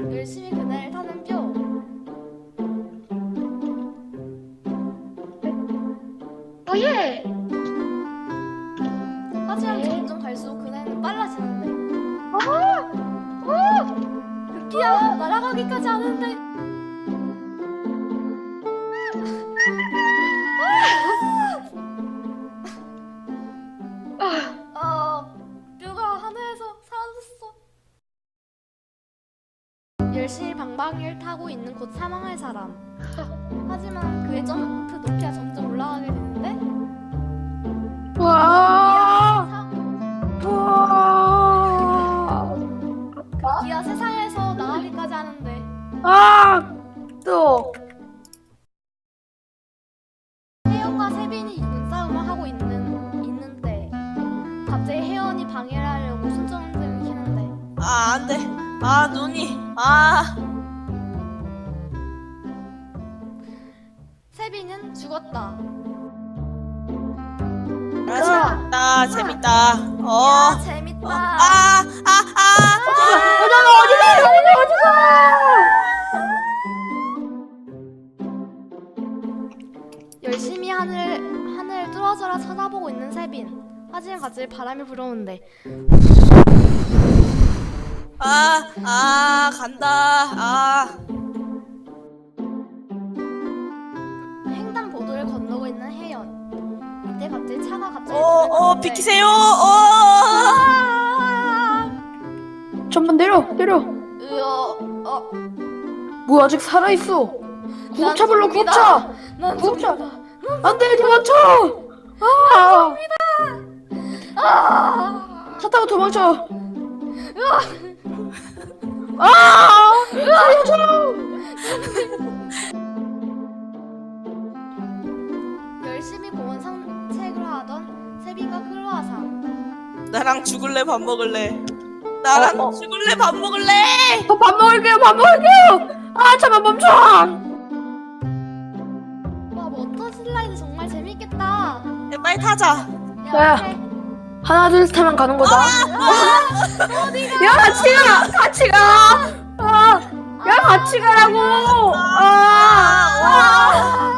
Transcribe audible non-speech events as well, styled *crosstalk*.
열심히 그날 타는 표. 오예! 하지만 네. 점점 갈수록 그날은 빨라지는데 오! 오! 급기야 날아가기까지 하는데 열심히 방방이를 타고 있는 곧 사망할 사람. *laughs* 하지만 그의 점프 높이가 점점 올라가게 되는데 와! 사- 와! 급기야 세상에서 나가기까지 하는데 아! 또! 혜연과 세빈이 눈싸움을 하고 있는 있는데 갑자기 혜연이 방해를 하려고 순정등을 켜는데 아, 안 돼. 아, 눈이. 아. 세빈은 죽었다. 아, 재밌다. 재밌다. 야 어. 재밌다. 어. 아, 아, 아. 어디가, 어디가, 어디가! 열심히 하늘 하늘 뚫어져라 쳐다보고 있는 세빈. 하지만 갑자기 바람이 불어오는데 아, 아, 간다. 아. 횡단보도를 건너고 있는 혜연. 이때 갑자기 차가 갑자기 어, 어, 비키세요. 어. 아! 좀만 내려, 내려. 으어, 어, 뭐 아직 살아있어. 구급차 난 불러, 좀비다. 구급차! 난 구급차. 좀비다. 안 돼, 도망쳐! 아! 아! 차 타고 도망쳐! 아! 살려줘! 열심히 공원 산책을 하던 세빈과 크로아상. 나랑 죽을래 밥 먹을래. 나랑 어, 어. 죽을래 밥 먹을래. 저밥 먹을게요, 밥 먹을게요! 아, 잠깐 멈춰! 와 워터 슬라이드 정말 재밌겠다. 야, 빨리 타자. 야, 야. 그래. 하나, 둘, 셋 하면 가는 거다. 야, 같이 가! 같이 가! 아, 야, 같이 가라고! 아! 아!